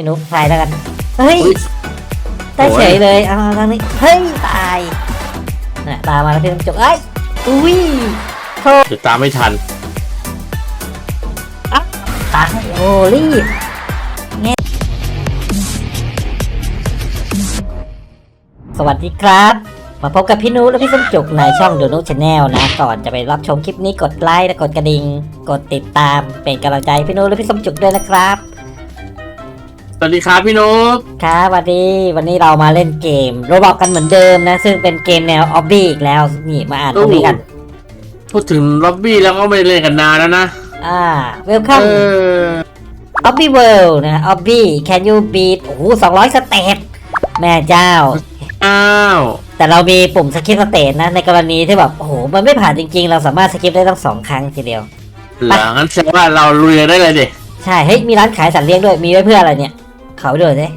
พี่นุ๊กทายแล้วกัน เฮ้ยอุ๊ยได้เฉยเลยเอาทางนี้ เฮ้ย ตายน่ะตามมาแล้วพี่ต้องจบเอ้ย อุ้ยเดี๋ยวตามไม่ทันตายโอ้รีบเงี้ยสวัสดีครับ มาพบกับพี่นุและพี่ส้มจุกในช่องดูนุชแนลนะ ก่อนจะไปรับชมคลิปนี้กดไลค์และกดกระดิ่ง กดติดตามเป็นกำลังใจให้พี่นุและพี่ส้มจุกด้วยนะครับ สวัสดีครับพี่นุ๊กครับสวัสดีวันนี้เรามาเล่นเกมโรบอกกันเหมือนเดิมนะ ซึ่งเป็นเกมแนวออบบี้อีกแล้วนี่มาอ่านตรงนี้กัน พูดถึงล็อบบี้แล้วก็ไม่ได้เล่นกันนานแล้วนะ อ่า welcome เออ Obby World นะ Obby Can you beat โอ้โหสองร้อยสเตตแม่เจ้าอ้าวแต่เรามีปุ่มสกิปสเตตนะ ในกรณีที่แบบโอ้โหมันไม่ผ่านจริง ๆ เราสามารถสกิปได้ตั้งสองครั้งทีเดียวหลังงั้นแสดงว่าเราลุยกันได้เลยดิใช่เฮ้ยมีร้านขายสัตว์เลี้ยงด้วยมีไว้เพื่ออะไรเนี่ย เขาไปดูสิ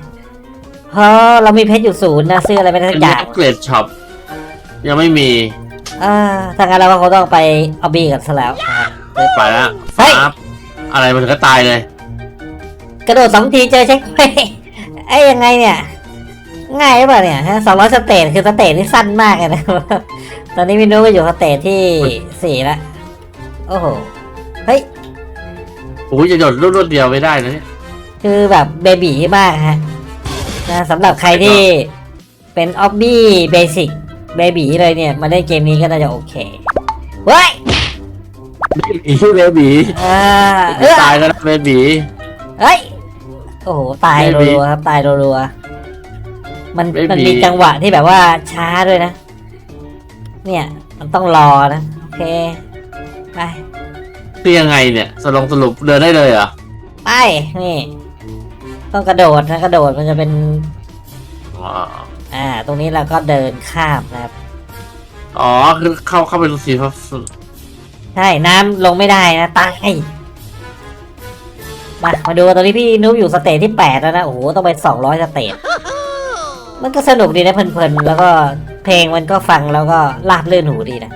เพราะเรามีเพชรอยู่ศูนย์นะซื้ออะไรไม่ได้เป็สันกอย่างอัปเกรดช็อปยังไม่มีอ่าถ้างั้นเราก็คงต้องไป Obby กันซะแล้วนะครับไปแล้วเฮ้ย ครับอะไรมันถึงก็ตายเลยกระโดดสองทีเจอเช็คพอยต์ไอ้ยยังไงเนี่ย ง่ายหรือเปล่าเนี่ยสองร้อยสเตทคือสเตทที่สั้นมากเลยนะ ตอนนี้วินโดว์ก็อยู่สเตทที่สี่ละ โอ้โห เฮ้ย โอ้ยจะโดดรวดๆเดียวไม่ได้นะเนี่ย คือแบบเบบีมากฮะนะสำหรับใครที่เป็นออบบี้เบสิกเบบีเลยเนี่ย มาเล่นเกมนี้ก็น่าจะโอเคเว้ยเบบีเบบีอ่าเออตายแล้วนะเบบีเฮ้ยโอ้โหตาย Baby รัวๆครับตายรัวๆมัน Baby มันมีจังหวะที่แบบว่าช้าด้วยนะ เนี่ย มันต้องรอนะโอเคไปคือยังไงเนี่ย สรุปสรุปเดินได้เลยเหรอไปนี่ ต้องกระโดดนะกระโดดมันจะเป็น อ๋ออ่า ตรงนี้เราก็เดินข้ามนะครับ อ๋อคือเข้าเข้าไปตรงสีฟ้าใช่น้ำลงไม่ได้นะตายมามาดูตอนนี้พี่นุ๊กอยู่สเตจที่แปดแล้วนะโอ้โหต้องไปสองร้อยสเตจมันก็สนุกดีนะเพลินๆแล้วก็เพลงมันก็ฟังแล้วก็ลาบลื่นหูดีนะ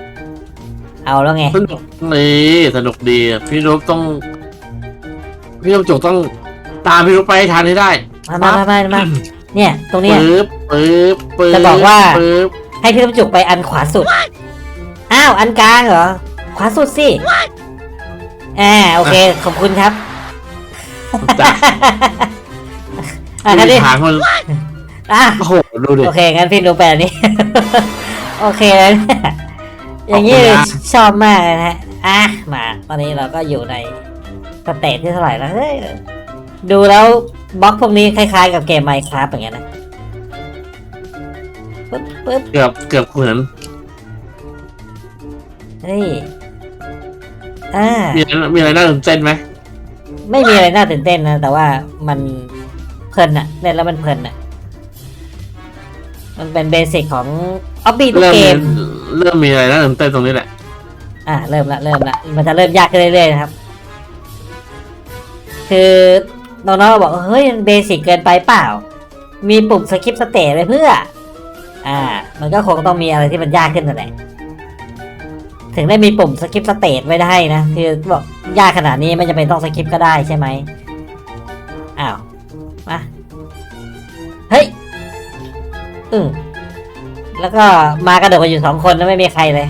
เอาแล้วไง สนุกนี่สนุกดีพี่นุ๊กต้อง พี่นุ๊กจุกต้อง ตามพี่นุ๊กไปให้ทันให้ได้มามามามามาเนี่ยตรงเนี้ย ปึ๊บปึ๊บปึ๊บจะบอกว่า ปึ๊บให้พี่ต้มจุกไปอันขวาสุด อ้าวอันกลางเหรอ ขวาสุดสิอ่าโอเคขอบคุณครับจ้ะอะงั้นดิทางมันอะโอ้โหดูดิ โอเคงั้นพี่ดูแปลนี้ โอเคเลยเนี่ยอย่างนี้ขอบคุณนะชอบมากเลยนะฮะ อะมา ตอนนี้เราก็อยู่ในสเตจที่เท่าไหร่แล้วเฮ้ย ดูแล้วบล็อกพวกนี้คล้ายๆกับเกมไมค์ครับอย่างเงี้ยนะปึ๊บปึ๊บเกือบเกือบเหมือนเฮ้ยอ่ามีอะไรมีอะไรน่าตื่นเต้นไหมไม่มีอะไรน่าตื่นเต้นนะ แต่ว่ามันเพลินอะเล่นแล้วมันเพลินอะมันเป็นเบสิกของออบบี้ทุกเริ่มเกมีมเริ่มมีอะไรน่าตื่นเต้นตรงนี้แหละ อะเริ่มละเริ่มละมันจะเริ่มยากขึ้นเรื่อยๆนะครับ คือ น้องๆบอกเฮ้ยมันเบสิกเกินไปเปล่า มีปุ่มสกิปสเตจไว้เพื่อ อ่า มันก็คงต้องมีอะไรที่มันยากขึ้นนั่นแหละถึงได้มีปุ่มสกิปสเตจไว้ได้นะคือบอกยากขนาดนี้ไม่จำเป็นต้องสกิปก็ได้ใช่ไหมอ้าวมาเฮ้ยอืมแล้วก็มากระโดดกันอยู่สองคนแล้วไม่มีใครเลย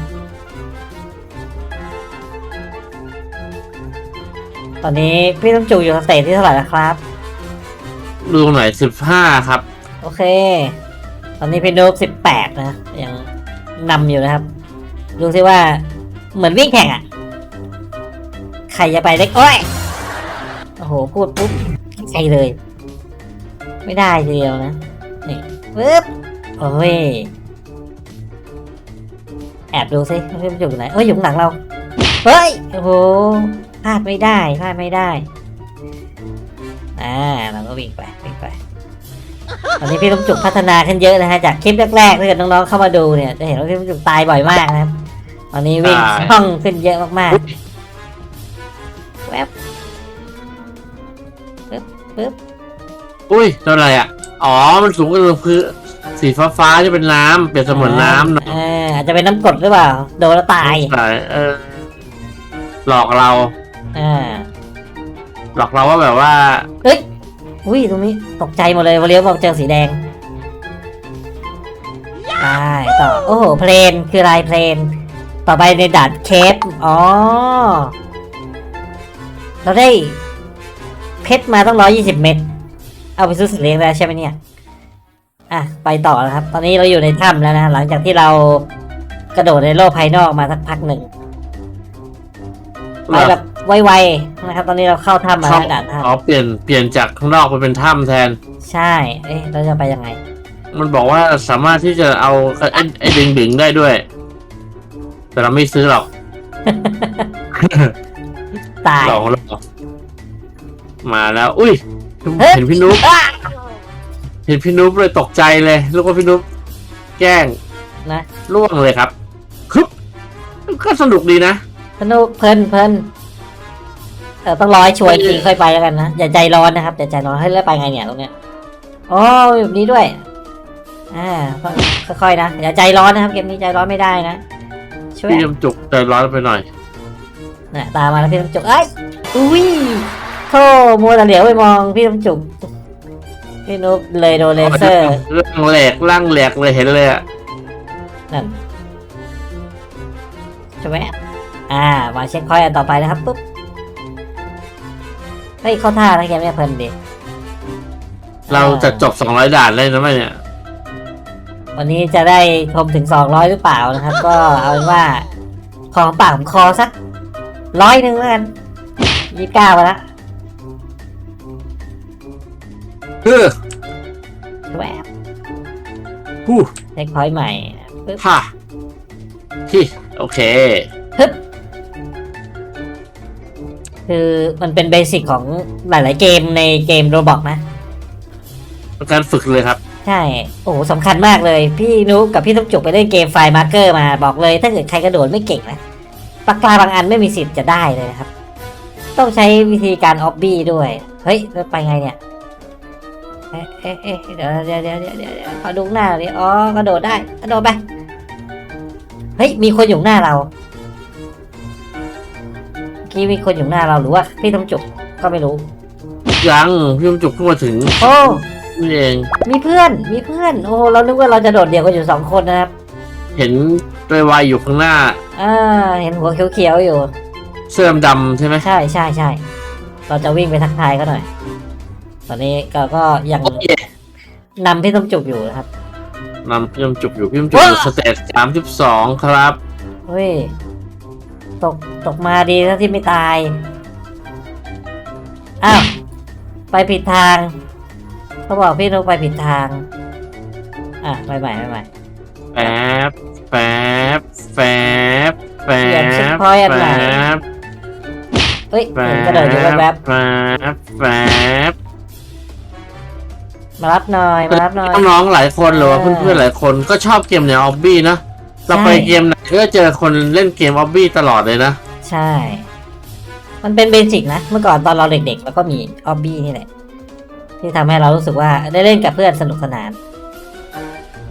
ตอนนี้พี่ต้องจูอยู่สเตจที่เท่าไหร่แล้วครับ ดูหน่อยสิบห้าครับ โอเค ตอนนี้พี่นุ๊กสิบแปดนะยังนำอยู่นะครับ ดูสิว่าเหมือนวิ่งแข่งอะ่ะใครจะไปได้โอ้ยโอ้โหพูดปุ๊บใครเลย ไม่ได้ทีเดียวนะ นี่ปึ๊บโอ้ยแอบดูสิพี่มันอยู่ไหนเอ้ยอยู่ข้างหลังเรา เฮ้ย โอ้โหพ ลาดไม่ได้พลาดไม่ได้ อ่าเราก็วิ่งไปวิ่งไป ตอนนี้พี่ลูกจุกพัฒนาขึ้นเยอะนะฮะจากคลิปแรกๆถ้าเกิดน้องๆเข้ามาดูเนี่ยจะเห็นว่าพี่ลูกจุกตายบ่อยมากนะครับ ตอนนี้วิ่งใช่คล่องขึ้นเยอะมากๆแวบปึ๊บปึ๊บอุ้ยโดนอะไรอะ อ๋อ มันสูงกว่าคือสีฟ้าฟ้าๆที่เป็นน้ำเปรียบเสมือนน้ำเนอะเอออาจจะเป็นน้ำกรดหรือเปล่า โดนแล้วตายใช่เออ หลอกเรา อ่าหลอกเราว่าแบบว่าเฮ้ยอุ้ยตรงนี้ตกใจหมดเลยวันเลี้ยวบอกเจอสีแดงไปต่อโอ้โหเพลนคือลายเพลน ต่อไปในด่านเคปอ๋อ เราได้ เพชรมาต้องร้อยี่สิบเม็ดเอาไปซื้อสัตว์เลี้ยงแล้วใช่ไหมเนี่ยอะไปต่อนะครับ ตอนนี้เราอยู่ในถ้ำแล้วนะหลังจากที่เรากระโดดในโลกภายนอกมาสักพักหนึ่งไปแบบ ไวๆนะครับ ตอนนี้เราเข้าถ้ำมาเข้าแล้วด่านถ้อ๋อเปลี่ยนเปลี่ยนจากข้างนอกไปเป็นถ้ำแทนำใช่ เอ๊ะเราจะไปยังไง มันบอกว่าสามารถที่จะเอาไอ้ไอ้ดึงดึงๆได้ด้วย แต่เราไม่ซื้อหรอกตายหลอกเรามาแล้ว อุ้ยเฮ้ยเห็นพี่นุ๊กอะเห็นพี่นุ๊กเลยตกใจเลยลูกว่าพี่นุ๊กแกล้งนะล่วงเลยครับคึบก็สนุกดีนะสนุกเพลินเพลิน เออต้องรอให้ช่วยจริงค่อยไปแล้วกันนะอย่าใจร้อนนะครับอย่าใจร้อนให้ยเลื่อนไปไงเนี่ยตรงเนี้ยอ๋อแบบนี้ด้วยอ่าต้องค่อยๆนะอย่าใจร้อนนะครับเกมนี้ใจร้อนไม่ได้นะช่วยพี่ยมจุกใจร้อนไปหน่อยน่ะตามมาแล้วพี่ต้มจุกเอ้ยอุ้ยโธ่มัวแต่เหลียวไปมองพี่ต้มจุกพี่นุ๊กเลยโดนเลเซอร์เรื่องแหลกร่างแหลกเลยเห็นเลยอะนั่นใช่ไหมอ่า มาเช็คพอยต์อันต่อไปนะครับปุ๊บ เฮ้ยเข้าท่านะเกมเนี่ยเพลินดีเราจะจบสองร้อยด่านเลยนะไหมเนี่ย วันนี้จะได้ชมถึงสองร้อยหรือเปล่านะครับ ก็เอาเป็นว่า ของปากของคอสักร้อยหนึ่งแล้วกันยี่สิบเก้าไปละเออแหวบฮู้เช็คพอยต์ใหม่ปึ๊บฮ่าที่โอเค คือมันเป็นเบสิกของหลาย ๆ เกมในเกมโรบอกนะ เป็นการฝึกเลยครับ ใช่ โอ้โหสำคัญมากเลย พี่นุกกับพี่ทุกจุกไปเล่นเกมไฟล์มาร์เกอร์มาบอกเลย ถ้าเกิดใครกระโดดไม่เก่งนะปากกาบางอันไม่มีสิทธิ์จะได้เลยนะครับ ต้องใช้วิธีการออบบี้ด้วย เฮ้ยแล้วไปไงเนี่ย เอ๊ะเอ๊ะเอ๊ะเดี๋ยวเดี๋ยวเดี๋ยวเดี๋ยวเดี๋ยวเดี๋ยวขอดูหน้าเลยอ๋อกระโดดได้ กระโดดไป เฮ้ย มีคนอยู่หน้าเราเมื่อ กี้มีคนอยู่หน้าเราหรือว่าพี่ต้องจุกก็ไม่รู้ ยังพี่ยมจุกเพิ่งมาถึงโอ้นี่เองมีเพื่อนมีเพื่อนโอ้เรานึกว่าเราจะโดดเดี่ยวกันอยู่สองคนนะครับเห็นตัววายอยู่ข้างหน้าอ่าเห็นหัวเขียวๆอยู่ เสื้อดำๆใช่ไหมใช่ใช่ใช่เราจะวิ่งไปทักทายเขาหน่อย ตอนนี้ก็ก็ยังโอ้ยนำพี่ต้มจุกอยู่นะครับนำพี่ยมจุกอยู่พี่ยมจุกอยู่สเตจสามสิบสองครับเฮ้ย ตกตกมาดีถ้าที่ไม่ตาย อ้าว ไปผิดทาง เขาบอกพี่นกไปผิดทาง อะไปใหม่ไปใหม่แป๊บแป๊บแป๊บแป๊เปลี่ยนเช็คบพอยต์อันไหนแป๊บเฮ้ยแป๊เห็นบกระโดดอยู่แวบแป๊บแป๊บๆมารับหน่อยมารับหน่อย น้องๆหลายคนหรือว่าอ่าเพื่อนๆหลายคนก็ชอบเกมแนวออบบี้นะ เราไปใช่เกมไหน ก็เจอคนเล่นเกมออบบี้ตลอดเลยนะ ใช่ มันเป็นเบสิกนะ เมื่อก่อนตอนเราเด็กๆเราก็มีออบบี้นี่แหละ ที่ทำให้เรารู้สึกว่าได้เล่นกับเพื่อนสนุกสนาน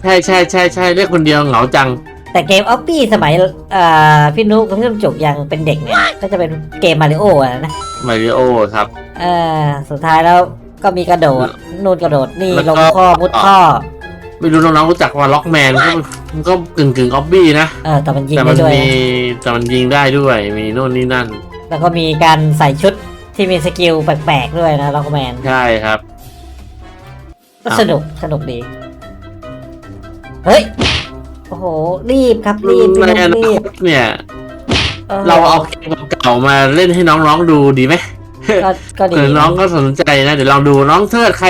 ใช่ใช่ใช่ใช่เล่นคนเดียวเหงาจัง แต่เกมออบบี้สมัยเอ่อพี่นุ๊กกับพี่ต้มจุกยังเป็นเด็กเนี่ย ก็จะเป็นเกมมาริโอะนะ มาริโอครับ เออสุดท้ายแล้วก็มีกระโดด นู่นกระโดดนี่แล้วลก็งข้อมุดข้อ ไม่รู้น้องๆรู้จักว่าล็อกแมนก็มันก็กึ่งกึ่งออบบี้นะเออแต่มันยิงแต่มัได้นด้วยมีนะแต่มันยิงได้ด้วยมีโน่นนี่นั่น แล้วก็มีการใส่ชุดที่มีสกิลแปลกๆด้วยนะล็อกแมนใช่ครับ ก็ครับสนุกสนุกดี เฮ้ย โอ้โห รีบครับรีบในรีบอนารีบคตเนี่ย ออเราเอาเกมเก่าๆมาเล่นให้น้องๆดูดีไหมก็ก็ดีเผื่อน้องก็สนใจนะ เดี๋ยวลองดูน้องเทิดใคร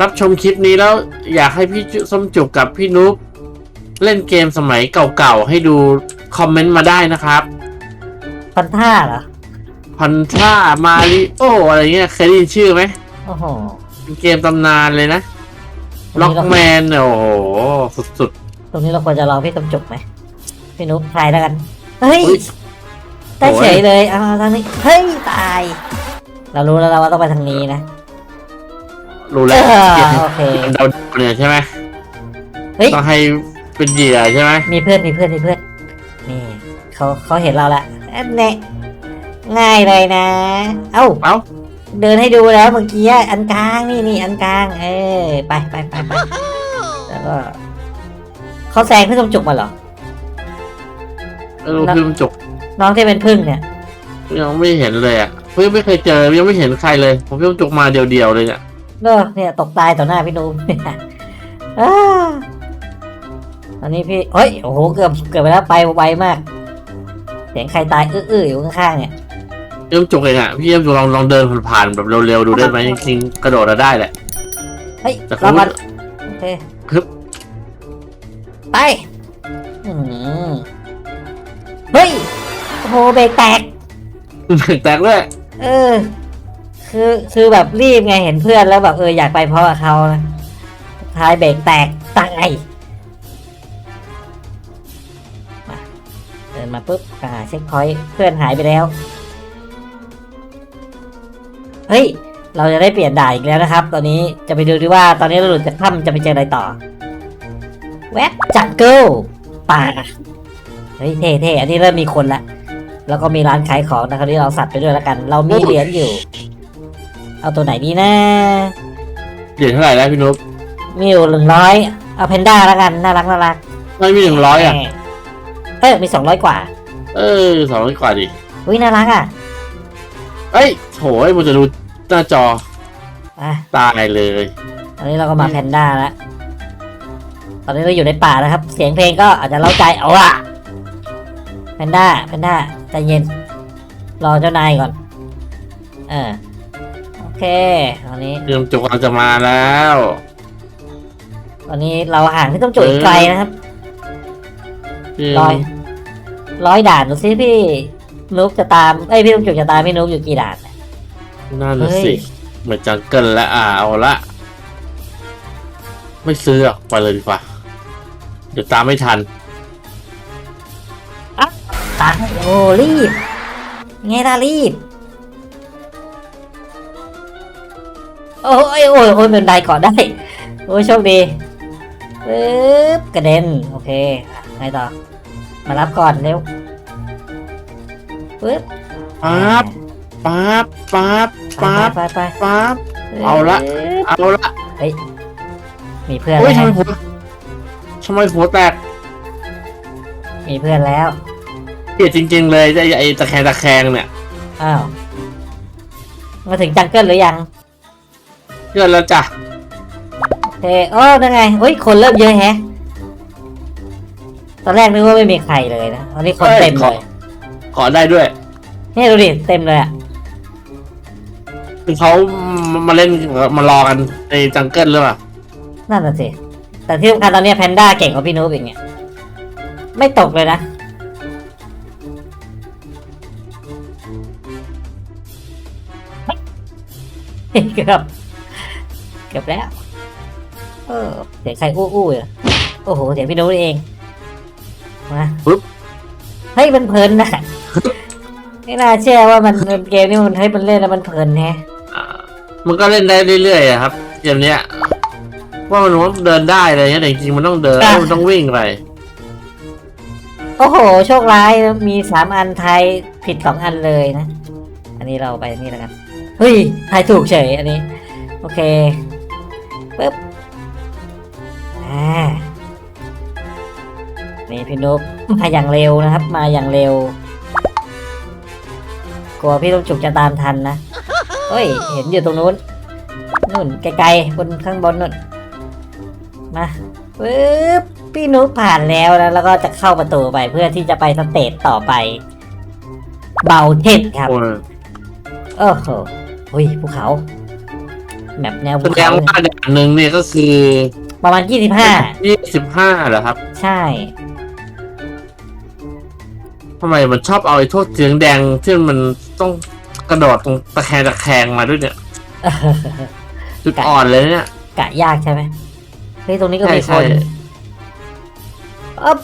รับชมคลิปนี้แล้วอยากให้พี่จุส้มจุกกับพี่นุ๊กเล่นเกมสมัยเก่าๆให้ดูคอมเมนต์มาได้นะครับพันท่าเหรอพันท่ามาริโออะไรเงี้ยเคยได้ยินชื่อไหมโอ้โหเป็นเกมตำนานเลยนะตรงล็อกนี้เราแมนเนี่ยโอ้โหสุดตรงนี้เราควรจะลองพี่ตมจุกไหมพี่นุ๊กทายแล้วกัน เฮ้ยอุ๊ยได้เฉยเลยเอาทางนี้ เฮ้ย ตาย เรารู้แล้วเราว่าต้องไปทางนี้นะ ๆรู้แล้วเออเกมโอเค เดาเนี่ยใช่ไหมเฮ้ย ต้องให้เป็นเหยื่อใช่ไหมมีเพื่อนมีเพื่อนมีเพื่อน นี่เขาเขาเห็นเราละแน่ง่ายเลยนะ เอ้า เอ้าเดินให้ดูแล้วเมื่อกี้อันกลางนี่นี่อันกลาง เออไปไปไปไปแล้วก็เขาแซงพี่สมจุกมาเหรอเออพี่สมจุกน้องที่เป็นพึ่งเนี่ยยังไม่เห็นเลยอะเพิ่งไม่เคยเจอยังไม่เห็นใครเลย ผมพี่สมจุกมาเดียวๆเลยเนี่ย เออเนี่ยตกตายต่อหน้าพี่นูอ้าตอนนี้พี่เฮ้ย โอ้โห เกือบ เกือบไปแล้วไปไวมาก เสียงใครตายอื้อๆอยู่ข้างๆเนี่ยพี่สมจุกเองอะพี่สมจุกลองลองเดินผ่านๆแบบเร็วๆดูได้ไหมจริงๆกระโดดอะได้แหละ เฮ้ยแต่รอเขาก่อนโอเคฮึบไปอืมเฮ้ย โอ้โห เบรกแตกแตกด้วยเออ คือคือแบบรีบไงเห็นเพื่อนแล้วแบบเอออยากไปเพราะเขานะท้ายเบรกแตกตายมาเดินมาปุ๊บอ่าเช็คพอยต์เพื่อนหายไปแล้ว เฮ้ย เราจะได้เปลี่ยนด่านอีกแล้วนะครับ ตอนนี้จะไปดูดีว่าตอนนี้เราหลุดจากถ้ำจะไปเจออะไรต่อ แวบจังเกิลป่าเฮ้ยเท่เท่อันนี้เริ่มมีคนละแล้วก็มีร้านขายของนะคราวนี้เราสัตว์ไปด้วยแล้วกัน เรามีเหรียญอยู่ เอาตัวไหนดีนะเหรียญเท่าไหร่แล้วพี่นุ๊กมีอยู่หนึ่งร้อยเอาเพนด้าแล้วกันน่ารักน่ารักไม่มีหนึ่งร้อยอะ เออมีสองร้อยกว่า เออสองร้อยกว่าดิอุ้ยน่ารักอะเอ้ยโถยมันจะดูหน้าจออะตายเลยตอนนี้เราก็มาแพนด้าแล้วตอนนี้เราอยู่ในป่านะครับ เสียงเพลงก็อาจจะเล้าใจเอาอะแพนด้าแพนด้าใจเย็น รอเจ้านายก่อน เออโอ เคตอนนี้พี่สมจุกกำลังจะมาแล้ว ตอนนี้เราห่างที่ต้องจุดอีกไกลนะครับพี่ร้อยร้อยด่านดูซิพี่นุ๊กจะตามเอ้ยพี่ต้องจุดจะตามพี่นุ๊กอยู่กี่ด่านนั่นน่ะเฮ้ยสิเหมือนจังเกิลและอ่าเอาละ ไม่ซื้อหรอกไปเลยดีกว่า เดี๋ยวตามไม่ทันตามโอ้รีบไงล่ะรีบ โอ้ยโอ้ยโอ้ยเป็นไดก่อนได้ โอ้ยโชคดีปึ๊บกระเด็น โอเคอะไงต่อ มารับก่อนเร็วปึ๊บปั๊บปั๊บปั๊บไปปั๊บไปไปปั๊บเอาละปึ๊บเอาละมีเพื่อนโอ้ยแล้ทำไมวหัวทำไมหัวแตก มีเพื่อนแล้วเกลียดจริง ๆ เลยไอ้ไอ้ตะแคงตะแคงเนี่ย อ้าว มาถึงจังเกิลหรือยัง เกินแล้วจ้ะโอเคโอ้นั่นไงเฮ้ยคนเริ่มเยอะแฮะ ตอนแรกนึกว่าไม่มีใครเลยนะตอนนี้คนเต็มเลยขอได้ด้วยนี่ดูดิเต็มเลยอะคือเขามาเล่นมารอกันในจังเกิลหรือเปล่านั่นน่ะสิ แต่ที่สำคัญตอนนี้แพนด้าเก่งกว่าพี่นูบอีกเนี่ยไม่ตกเลยนะเกือบ เกือบแล้ว เออเสียงใครอู้อู้อยู่โอ้โหเสียงพี่นูบนี่เองมาปึ๊บเฮ้ยมันเพลินนะไม่น่าเชื่อว่ามันมันเกมนี้มันเฮ้ยมันเล่นแล้วมันเพลินแฮะอ่ามันก็เล่นได้เรื่อยๆอะครับเกมเนี้ยว่ามันว่าเดินได้อะไรเงี้ยแต่จริงๆมันต้องเดินมันต้องวิ่งไปโอ้โห โชคร้ายนะมีสามอันไทยผิดสองอันเลยนะ อันนี้เราไปนี่แล้วกัน เฮ้ยทายถูกเฉยอันนี้ โอเค ปึ๊บอ่านี่พี่นุ๊กมาอย่างเร็วนะครับ มาอย่างเร็ว กลัวพี่ลูกจุกจะตามทันนะเฮ้ย เห็นอยู่ตรงนู้นนู่นไกลๆบนข้างบนนู่นมาปึ๊บพี่นุ๊กผ่านแล้วนะแล้วก็จะเข้าประตูไปเพื่อที่จะไปสเตจต่อไป เบาเทนครับ โอ้ยโอ้โหอุ้ยภูเขา แบบแนวแสภูดเขางว่าด่านหนึ่งเนี่ยก็คือประมาณยี่สิบห้ายี่สิบห้าเหรอครับใช่ ทำไมมันชอบเอาไอ้โทษเสียงแดงที่มันต้องกระโดดตรงตะแคงตะแคงมาด้วยเนี่ยจุดอ่อนเลยเนี่ย กะยากใช่ไหมเฮ้ยตรงนี้ก็มีใช่คนใช่ อ๊บ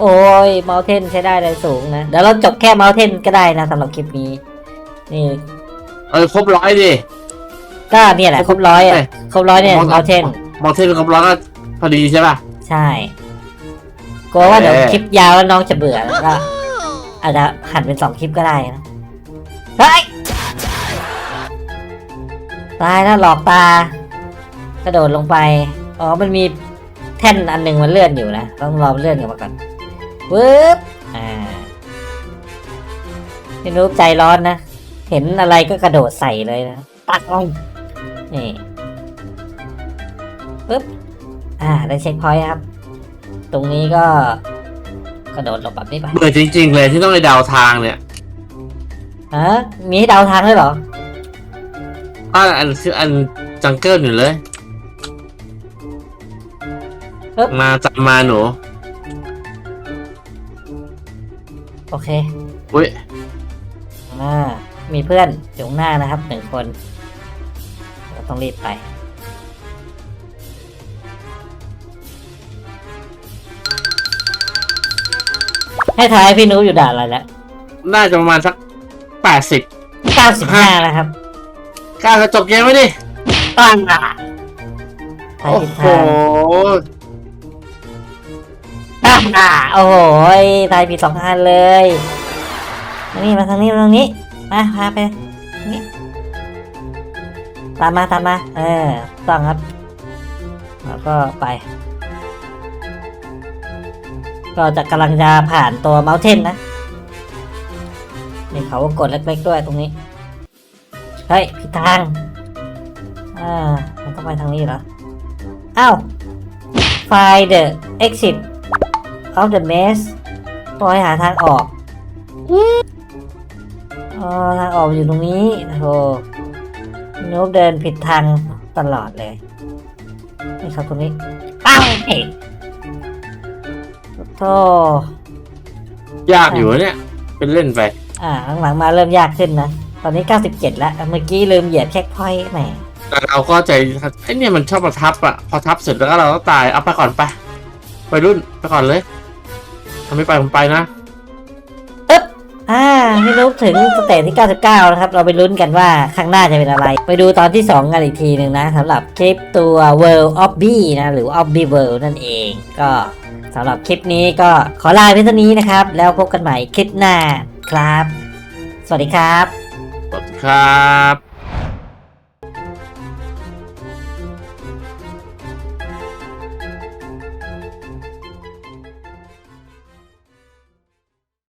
โอ้ยเมาเทนใช้ได้เลยสูงนะเดี๋ยวเราจบแค่เมาเทนก็ได้นะสำหรับคลิปนี้ นี่ เออครบร้อยดิ ก็เนี่ยแหละครบร้อยอะเอ้ยครบร้อยเนี่ยมองเมาเทนมองเทนครบร้อยก็พอดีใช่ป่ะ ใช่กลัวว่าเดี๋ยวเอ๊ะคลิปยาวแล้วน้องจะเบื่อแล้วก็อาจจะหันเป็นสองคลิปก็ได้นะเฮ้ยตายแล้วหลอกตากระโดดลงไป อ๋อ มันมีแท่นอันหนึ่งมันเลื่อนอยู่นะ ต้องรอมันเลื่อนกลับมาก่อนวึบอ่าพี่นุ๊กใจร้อนนะ เห็นอะไรก็กระโดดใส่เลยนะ ตักลง นี่ปึ๊บ อ่า ได้เช็คพอยต์ครับ ตรงนี้ก็กระโดดหลบแบบนี้ไปเบื่อจริง ๆ เลยที่ต้องไปเดาทางเนี่ยฮะมีให้เดาทางด้วยเหรออ่าอันคืออันจังเกิลอยู่เลย ปึ๊บ มาจับมาหนูโอเค อุ้ย อ่า มีเพื่อนอยู่ข้างหน้านะครับหนึ่งคนเรา ต้องรีบไป ให้ทายพี่นุ้ยอยู่ด่านอะไรแล้วน่าจะประมาณสักแปดสิบเก้าสิบห้านะครับกล้าจะจบเกมไหมดิ ตั้งอะทายโอ้ผิดโห ทางตั้งอะโอ้โหทายผิดสองอันเลยมานี่มาทางนี้มาทางนี้มาพาไปนี่ ตามมาตามมาเออต้องครับ แล้วก็ไป ก็จะกำลังจะผ่านตัวเมาเทนนะมีเขากดเล็กๆด้วยตรงนี้ เฮ้ยผิดทาง อ่ามันต้องไปทางนี้เหรอ อ้าว find the exit of the maze ปล่อยหาทางออก อ๋อ ทางออกอยู่ตรงนี้โอ้ นูบเดินผิดทางตลอดเลยนี่ครับตรงนี้ปังเฮ้ยโธ่ยากอยู่เนี่ย เป็นเล่นไป อ่าหลังๆมาเริ่มยากขึ้นนะ ตอนนี้ 97 แล้ว เมื่อกี้ลืมเหยียบเช็คพอยต์แหมแต่เราก็ใจไอ้เนี่ยมันชอบมาทับอะ พอทับเสร็จแล้วก็เราก็ตาย เอาไปก่อนไป ไปรุ่นไปก่อนเลยทำไม่ไปผมไปนะปึ๊บ อ่าไม่รู้ถึงสเตจที่ 99 นะครับ เราไปลุ้นกันว่าข้างหน้าจะเป็นอะไร ไปดูตอนที่ 2 กันอีกทีหนึ่งนะสำหรับคลิปตัว World of B นะ หรือ of B World นั่นเอง ก็สำหรับคลิปนี้ก็ขอลาไปเท่านี้นะครับ แล้วพบกันใหม่คลิปหน้าครับ สวัสดีครับ สวัสดีครับ